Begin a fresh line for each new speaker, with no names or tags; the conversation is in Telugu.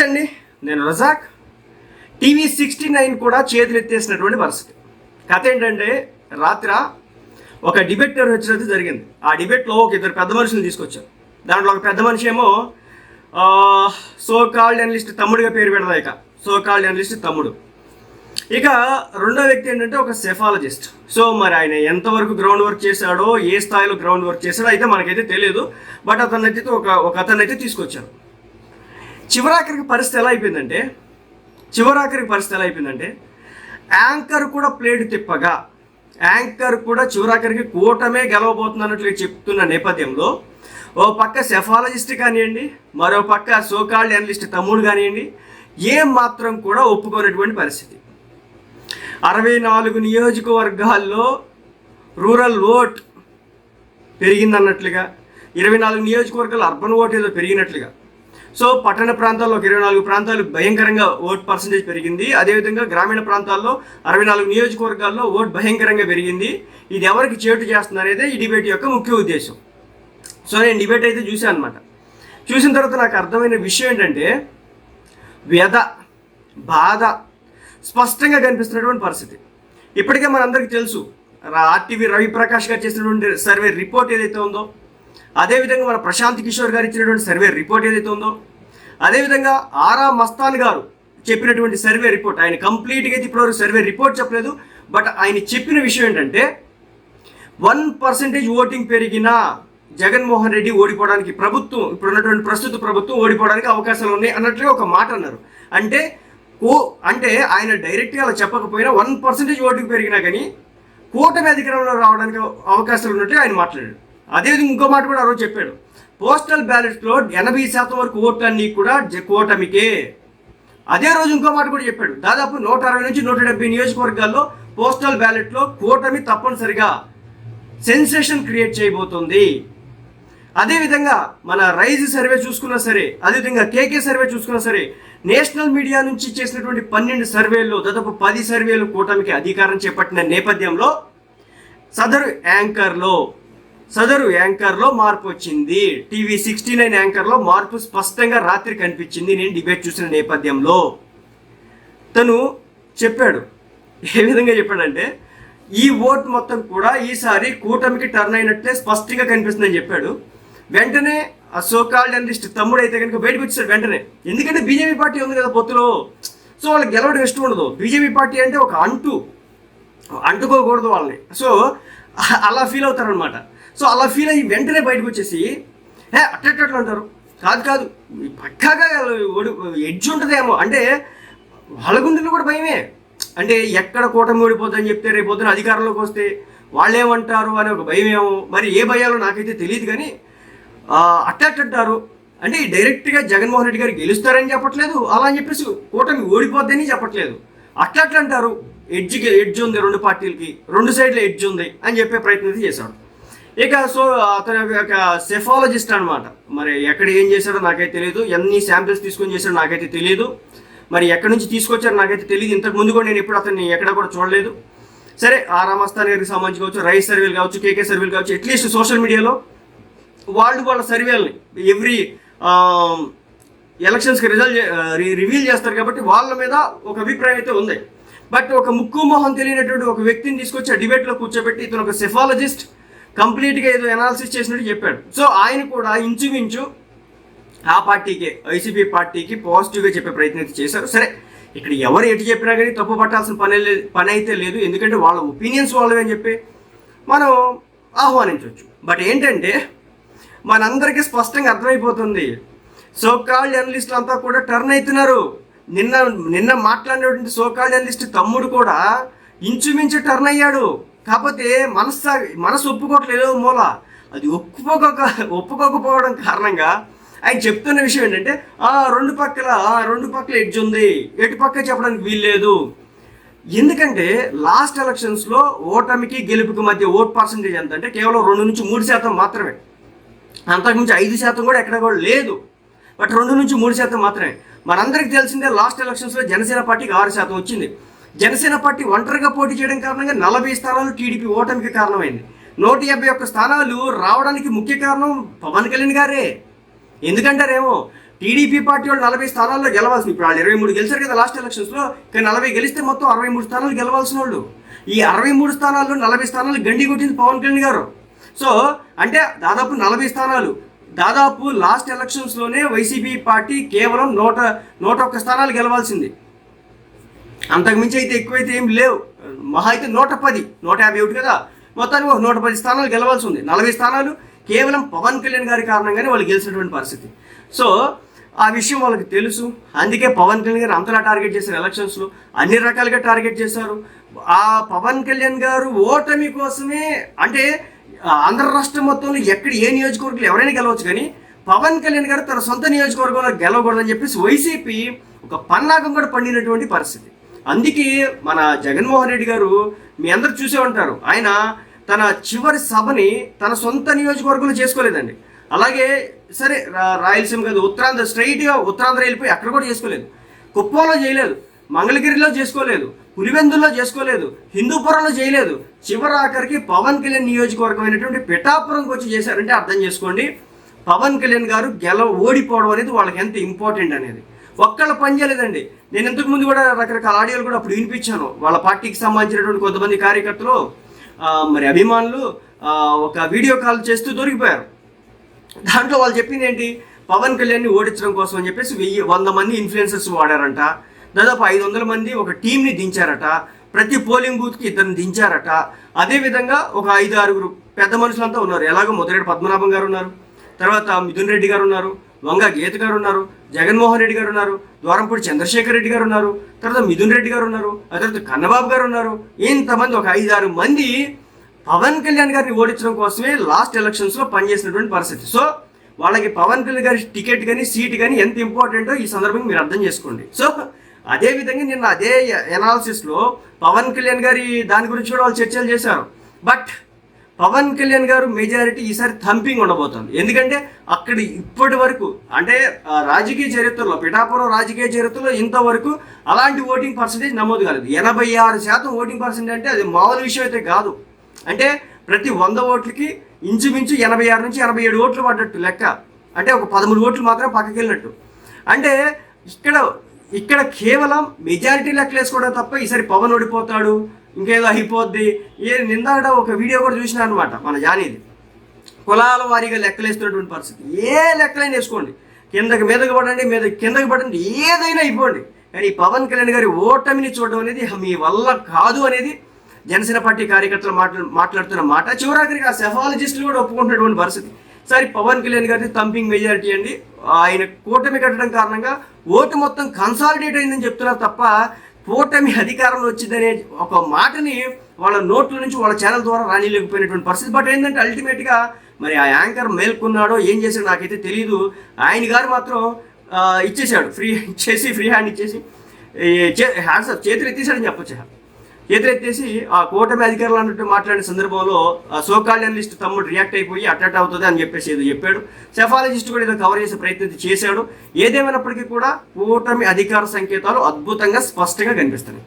నమస్తే అండి నేను రజాక్. టీవీ సిక్స్టీ నైన్ కూడా చేతులెత్తేసినటువంటి పరిస్థితి. కథ ఏంటంటే రాత్ర ఒక డిబేట్ నిర్వహించినది జరిగింది. ఆ డిబేట్లో ఒక ఇద్దరు పెద్ద మనుషులు తీసుకొచ్చారు. దాంట్లో ఒక పెద్ద మనిషి ఏమో సో కాల్డ్ అనలిస్ట్ తమ్ముడిగా పేరు పెడదా ఇక సో కాల్డ్ అనలిస్ట్ తమ్ముడు. ఇక రెండో వ్యక్తి ఏంటంటే ఒక సెఫాలజిస్ట్ సో మరి ఆయన ఎంతవరకు గ్రౌండ్ వర్క్ చేశాడో ఏ స్థాయిలో గ్రౌండ్ వర్క్ చేశాడో అయితే మనకైతే తెలియదు. బట్ అతను అయితే ఒక ఒక అతను అయితే తీసుకొచ్చారు. చివరాఖరికి పరిస్థితి ఎలా అయిపోయిందంటే చివరాఖరికి పరిస్థితి ఎలా అయిపోయిందంటే యాంకర్ కూడా ప్లేట్ తిప్పగా. యాంకర్ కూడా చివరాఖరికి కూటమే గెలవబోతున్నట్లు చెప్తున్న నేపథ్యంలో ఓ పక్క సెఫాలజిస్ట్ కానివ్వండి మరో పక్క సోకాల్డ్ అనలిస్ట్ తమ్ముడు కానివ్వండి ఏం మాత్రం కూడా ఒప్పుకోనటువంటి పరిస్థితి. అరవై నాలుగు నియోజకవర్గాల్లో రూరల్ ఓట్ పెరిగిందన్నట్లుగా ఇరవై నాలుగు నియోజకవర్గాలు అర్బన్ ఓట్ ఏదో పెరిగినట్లుగా సో పట్టణ ప్రాంతాల్లో ఒక ఇరవై నాలుగు ప్రాంతాలు భయంకరంగా ఓట్ పర్సంటేజ్ పెరిగింది. అదేవిధంగా గ్రామీణ ప్రాంతాల్లో అరవై నాలుగు నియోజకవర్గాల్లో ఓట్ భయంకరంగా పెరిగింది. ఇది ఎవరికి చేటు చేస్తుంది అనేది ఈ డిబేట్ యొక్క ముఖ్య ఉద్దేశం. సో నేను డిబేట్ అయితే చూశాను అనమాట చూసిన తర్వాత నాకు అర్థమైన విషయం ఏంటంటే వ్యధ బాధ స్పష్టంగా కనిపిస్తున్నటువంటి పరిస్థితి. ఇప్పటికే మనందరికీ తెలుసు ఆర్టీవీ రవిప్రకాష్ గారు చేసినటువంటి సర్వే రిపోర్ట్ ఏదైతే ఉందో అదేవిధంగా మన ప్రశాంత్ కిషోర్ గారు ఇచ్చినటువంటి సర్వే రిపోర్ట్ ఏదైతే ఉందో అదేవిధంగా ఆరా మస్తాన్ గారు చెప్పినటువంటి సర్వే రిపోర్ట్ ఆయన కంప్లీట్గా అయితే ఇప్పటివరకు సర్వే రిపోర్ట్ చెప్పలేదు బట్ ఆయన చెప్పిన విషయం ఏంటంటే వన్ పర్సెంటేజ్ ఓటింగ్ పెరిగినా జగన్మోహన్ రెడ్డి ఓడిపోవడానికి ప్రభుత్వం ఇప్పుడు ఉన్నటువంటి ప్రస్తుత ప్రభుత్వం ఓడిపోవడానికి అవకాశాలు ఉన్నాయి అన్నట్లుగా ఒక మాట అన్నారు. అంటే ఓ అంటే ఆయన డైరెక్ట్గా అలా చెప్పకపోయినా వన్ పర్సెంటేజ్ ఓటింగ్ పెరిగినా కానీ కూటమి అధికారంలో రావడానికి అవకాశాలు ఉన్నట్టు ఆయన మాట్లాడాడు. అదేవిధంగా ఇంకో మాట కూడా ఆ రోజు చెప్పాడు. పోస్టల్ బ్యాలెట్లో ఎనభై శాతం వరకు ఓట్లన్నీ కూడా కూటమికే. అదే రోజు ఇంకో మాట కూడా చెప్పాడు. దాదాపు నూట అరవై నుంచి నూట డెబ్బై నియోజకవర్గాల్లో పోస్టల్ బ్యాలెట్లో కూటమి తప్పనిసరిగా సెన్సేషన్ క్రియేట్ చేయబోతుంది. అదేవిధంగా మన రైజ్ సర్వే చూసుకున్నా సరే అదేవిధంగా కేకే సర్వే చూసుకున్నా సరే నేషనల్ మీడియా నుంచి చేసినటువంటి పన్నెండు సర్వేల్లో దాదాపు పది సర్వేలు కూటమికి అధికారం చేపట్టిన నేపథ్యంలో సదరు యాంకర్లో సదరు యాంకర్లో మార్పు వచ్చింది. టీవీ సిక్స్టీ నైన్ యాంకర్లో మార్పు స్పష్టంగా రాత్రి కనిపించింది. నేను డిబేట్ చూసిన నేపథ్యంలో తను చెప్పాడు. ఏ విధంగా చెప్పాడంటే ఈ ఓట్ మొత్తం కూడా ఈసారి కూటమికి టర్న్ అయినట్లే స్పష్టంగా కనిపిస్తుందని చెప్పాడు. వెంటనే ఆ సోకాల్డ్ అనలిస్ట్ తమ్ముడు అయితే కనుక బయటకు వచ్చాడు వెంటనే. ఎందుకంటే బీజేపీ పార్టీ ఉంది కదా పొత్తులో. సో వాళ్ళకి గెలవడం ఇష్టం ఉండదు. బీజేపీ పార్టీ అంటే ఒక అంటు. అంటుకోకూడదు వాళ్ళని. సో అలా ఫీల్ అవుతారనమాట సో అలా ఫీల్ అయ్యి వెంటనే బయటకు వచ్చేసి హే అట్టట్లు అంటారు. కాదు కాదు పక్కాగా ఒడి ఎడ్జ్ ఉంటుందేమో. అంటే వాళ్ళ గుండెలు కూడా భయమే. అంటే ఎక్కడ కూటమి ఓడిపోతుందని చెప్తే రేపు పొద్దున అధికారంలోకి వస్తే వాళ్ళేమంటారు అనే ఒక భయం ఏమో మరి ఏ భయాలో నాకైతే తెలియదు కానీ అట్టాట్ అంటారు అంటే డైరెక్ట్గా జగన్మోహన్ రెడ్డి గారు గెలుస్తారని చెప్పట్లేదు. అలా అని చెప్పేసి కూటమి ఓడిపోద్దని చెప్పట్లేదు. అట్లా అంటారు ఎడ్జ్కి ఎడ్జ్ ఉంది రెండు పార్టీలకి. రెండు సైడ్ల ఎడ్జ్ ఉంది అని చెప్పే ప్రయత్నం చేశాడు. ఇక సో అతను ఒక సెఫాలజిస్ట్ అనమాట మరి ఎక్కడ ఏం చేశాడో నాకైతే తెలియదు ఎన్ని శాంపిల్స్ తీసుకొని చేశాడో నాకైతే తెలియదు మరి ఎక్కడి నుంచి తీసుకొచ్చారో నాకైతే తెలియదు ఇంతకు ముందు కూడా నేను ఎప్పుడు అతన్ని ఎక్కడ కూడా చూడలేదు. సరే ఆ రామస్థాన్ గారికి సంబంధించి కావచ్చు రైస్ సర్వేలు కావచ్చు కేకే సర్వేలు కావచ్చు అట్లీస్ట్ సోషల్ మీడియాలో వాళ్ళు వాళ్ళ సర్వేలని ఎవ్రీ ఎలక్షన్స్కి రిజల్ట్ రివీల్ చేస్తారు కాబట్టి వాళ్ళ మీద ఒక అభిప్రాయం అయితే ఉంది. బట్ ఒక ముక్కు మొహం తెలియనటువంటి ఒక వ్యక్తిని తీసుకొచ్చి ఆ డిబేట్లో కూర్చోబెట్టి ఇతను ఒక సెఫాలజిస్ట్ కంప్లీట్గా ఏదో ఎనాలిసిస్ చేసినట్టు చెప్పాడు. సో ఆయన కూడా ఇంచుమించు ఆ పార్టీకి వైసీపీ పార్టీకి పాజిటివ్గా చెప్పే ప్రయత్నం అయితే చేశారు. సరే ఇక్కడ ఎవరు ఎటు చెప్పినా కానీ తప్పు పట్టాల్సిన పని పని అయితే లేదు. ఎందుకంటే వాళ్ళ ఒపీనియన్స్ వాళ్ళవి అని చెప్పి మనం ఆహ్వానించవచ్చు. బట్ ఏంటంటే మనందరికీ స్పష్టంగా అర్థమైపోతుంది. సోకాల్డ్ జర్నలిస్టులు అంతా కూడా టర్న్ అవుతున్నారు నిన్న నిన్న మాట్లాడినటువంటి సోకాల్డ్ జర్నలిస్ట్ తమ్ముడు కూడా ఇంచుమించు టర్న్ అయ్యాడు. కాకపోతే మనసు మనసు ఒప్పుకోవట్లేదు మూల. అది ఒప్పుకోక ఒప్పుకోకపోవడం కారణంగా ఆయన చెప్తున్న విషయం ఏంటంటే ఆ రెండు పక్కల ఆ రెండు పక్కల ఎడ్జ్ ఉంది. ఎటు పక్క చెప్పడానికి వీల్లేదు. ఎందుకంటే లాస్ట్ ఎలక్షన్స్లో ఓటమికి గెలుపుకి మధ్య ఓట్ పర్సంటేజ్ ఎంత అంటే కేవలం రెండు నుంచి మూడు శాతం మాత్రమే. అంతకుమించి ఐదు శాతం కూడా ఎక్కడ కూడా లేదు. బట్ రెండు నుంచి మూడు శాతం మాత్రమే. మనందరికీ తెలిసిందే లాస్ట్ ఎలక్షన్స్లో జనసేన పార్టీకి ఆరు శాతం వచ్చింది. జనసేన పార్టీ ఒంటరిగా పోటీ చేయడం కారణంగా నలభై స్థానాలు టీడీపీ ఓటమికి కారణమైంది. నూట యాభై ఒక్క స్థానాలు రావడానికి ముఖ్య కారణం పవన్ కళ్యాణ్ గారే. ఎందుకంటారేమో టీడీపీ పార్టీ వాళ్ళు నలభై స్థానాల్లో గెలవాల్సింది ఇప్పుడు వాళ్ళు ఇరవై మూడు గెలిచారు కదా లాస్ట్ ఎలక్షన్స్లో కానీ నలభై గెలిస్తే మొత్తం అరవై మూడు స్థానాలు గెలవాల్సిన వాళ్ళు. ఈ అరవై మూడు స్థానాల్లో నలభై స్థానాలు గండి కొట్టింది పవన్ కళ్యాణ్ గారు. సో అంటే దాదాపు నలభై స్థానాలు. దాదాపు లాస్ట్ ఎలక్షన్స్లోనే వైసీపీ పార్టీ కేవలం నూట నూట ఒక్క స్థానాలు గెలవాల్సింది. అంతకుమించి అయితే ఎక్కువైతే ఏం లేవు. మహా అయితే నూట పది నూట యాభై ఒకటి కదా. మొత్తానికి ఒక నూట పది స్థానాలు గెలవాల్సి ఉంది. నలభై స్థానాలు కేవలం పవన్ కళ్యాణ్ గారి కారణంగానే వాళ్ళు గెలిచినటువంటి పరిస్థితి. సో ఆ విషయం వాళ్ళకి తెలుసు. అందుకే పవన్ కళ్యాణ్ గారు అంతలా టార్గెట్ చేశారు ఎలక్షన్స్లో. అన్ని రకాలుగా టార్గెట్ చేశారు. ఆ పవన్ కళ్యాణ్ గారు ఓటమి కోసమే అంటే ఆంధ్ర రాష్ట్రం మొత్తంలో ఎక్కడ ఏ నియోజకవర్గంలో ఎవరైనా గెలవచ్చు కానీ పవన్ కళ్యాణ్ గారు తన సొంత నియోజకవర్గంలో గెలవకూడదని చెప్పేసి వైసీపీ ఒక పన్నాగం కూడా పండినటువంటి పరిస్థితి. అందుకే మన జగన్మోహన్ రెడ్డి గారు మీ అందరు చూసే ఉంటారు. ఆయన తన చివరి సభని తన సొంత నియోజకవర్గంలో చేసుకోలేదండి. అలాగే సరే రాయలసీమ కదా ఉత్తరాంధ్ర స్ట్రైట్గా ఉత్తరాంధ్ర వెళ్ళిపోయి అక్కడ కూడా చేసుకోలేదు. కుప్పంలో చేయలేదు మంగళగిరిలో చేసుకోలేదు పులివెందుల్లో చేసుకోలేదు హిందూపురంలో చేయలేదు. చివరి ఆఖరికి పవన్ కళ్యాణ్ నియోజకవర్గం అయినటువంటి పిఠాపురంకి వచ్చి చేశారంటే అర్థం చేసుకోండి. పవన్ కళ్యాణ్ గారు గెల ఓడిపోవడం అనేది వాళ్ళకి ఎంత ఇంపార్టెంట్ అనేది. ఒక్కళ్ళ పని చేయలేదండి. నేను ఇంతకు ముందు కూడా రకరకాల ఆడియోలు కూడా అప్పుడు వినిపించాను. వాళ్ళ పార్టీకి సంబంధించినటువంటి కొంతమంది కార్యకర్తలు మరి అభిమానులు ఒక వీడియో కాల్ చేస్తూ దొరికిపోయారు. దాంట్లో వాళ్ళు చెప్పింది ఏంటి? పవన్ కళ్యాణ్ని ఓడించడం కోసం అని చెప్పేసి వెయ్యి వంద మంది ఇన్ఫ్లుయెన్సర్స్ వాడారంట. దాదాపు ఐదు వందల మంది ఒక టీంని దించారట. ప్రతి పోలింగ్ బూత్కి ఇద్దరిని దించారట. అదేవిధంగా ఒక ఐదు ఆరుగురు పెద్ద మనుషులంతా ఉన్నారు. ఎలాగో మొదలెడు పద్మనాభం గారు ఉన్నారు. తర్వాత మిథున్ రెడ్డి గారు ఉన్నారు. వంగ గీత గారు ఉన్నారు జగన్మోహన్ రెడ్డి గారు ఉన్నారు ద్వారంపూడి చంద్రశేఖర్ రెడ్డి గారు ఉన్నారు తర్వాత మిథున్ రెడ్డి గారు ఉన్నారు ఆ తర్వాత కన్నబాబు గారు ఉన్నారు. ఇంతమంది ఒక ఐదారు మంది పవన్ కళ్యాణ్ గారిని ఓడించడం కోసమే లాస్ట్ ఎలక్షన్స్లో పనిచేసినటువంటి పరిస్థితి. సో వాళ్ళకి పవన్ కళ్యాణ్ గారి టికెట్ కానీ సీట్ కానీ ఎంత ఇంపార్టెంటో ఈ సందర్భంగా మీరు అర్థం చేసుకోండి. సో అదే విధంగా నిన్న అదే ఎనాలిసిస్లో పవన్ కళ్యాణ్ గారి దాని గురించి కూడా వాళ్ళు చర్చలు చేశారు. బట్ పవన్ కళ్యాణ్ గారు మెజారిటీ ఈసారి థంపింగ్ ఉండబోతుంది. ఎందుకంటే అక్కడ ఇప్పటి వరకు అంటే రాజకీయ చరిత్రలో పిఠాపురం రాజకీయ చరిత్రలో ఇంతవరకు అలాంటి ఓటింగ్ పర్సంటేజ్ నమోదు కాలేదు. ఎనభై ఆరు శాతం ఓటింగ్ పర్సెంట్ అంటే అది మామూలు విషయం అయితే కాదు. అంటే ప్రతి వంద ఓట్లకి ఇంచుమించు ఎనభై ఆరు నుంచి ఎనభై ఏడు ఓట్లు పడ్డట్టు లెక్క. అంటే ఒక పదమూడు ఓట్లు మాత్రం పక్కకి వెళ్ళినట్టు అంటే ఇక్కడ ఇక్కడ కేవలం మెజారిటీ లెక్కలు వేసుకోవడం తప్ప ఈసారి పవన్ ఓడిపోతాడు. ఇంకేదో అయిపోద్ది. ఏ నిందాడ ఒక వీడియో కూడా చూసిన అనమాట మన జానీది. కులాల వారీగా లెక్కలేస్తున్నటువంటి పరిస్థితి. ఏ లెక్కలైనా వేసుకోండి. కిందకి మీదకి పడండి మీద కిందకి పడండి ఏదైనా అయిపోండి. కానీ ఈ పవన్ కళ్యాణ్ గారి ఓటమిని చూడడం అనేది మీ వల్ల కాదు అనేది జనసేన పార్టీ కార్యకర్తలు మాట్లా మాట్లాడుతున్న మాట. చివరాఖరికి ఆ సెఫాలజిస్టులు కూడా ఒప్పుకుంటున్నటువంటి పరిస్థితి. సరే పవన్ కళ్యాణ్ గారిని తంపింగ్ మెజారిటీ అండి. ఆయన కూటమి కట్టడం కారణంగా ఓటు మొత్తం కన్సాలిడేట్ అయిందని చెప్తున్నారు తప్ప కూటమి అధికారంలో వచ్చిందనే ఒక మాటని వాళ్ళ నోట్ల నుంచి వాళ్ళ ఛానల్ ద్వారా రానిలేకపోయినటువంటి పరిస్థితి. బట్ ఏంటంటే అల్టిమేట్గా మరి ఆ యాంకర్ మేల్కొన్నాడో ఏం చేశాడో నాకైతే తెలియదు ఆయన గారు మాత్రం ఇచ్చేశాడు. ఇచ్చేసాడు ఫ్రీ ఇచ్చేసి ఫ్రీ హ్యాండ్ ఇచ్చేసి చే- హ్యాండ్స్ చేతులు ఎత్తేసాడని చెప్పొచ్చు. ఎదురెత్తేసి ఆ కూటమి అధికారులు అన్నట్టు మాట్లాడిన సందర్భంలో సోకాల్ లిస్ట్ తమ్ముడు రియాక్ట్ అయిపోయి అటట్ అవుతుంది అని చెప్పేసి ఏదో చెప్పాడు. సెఫాలజిస్ట్ కూడా ఏదో కవర్ చేసే ప్రయత్నం చేశాడు. ఏదేమైనప్పటికీ కూడా కూటమి అధికార సంకేతాలు అద్భుతంగా స్పష్టంగా కనిపిస్తున్నాయి.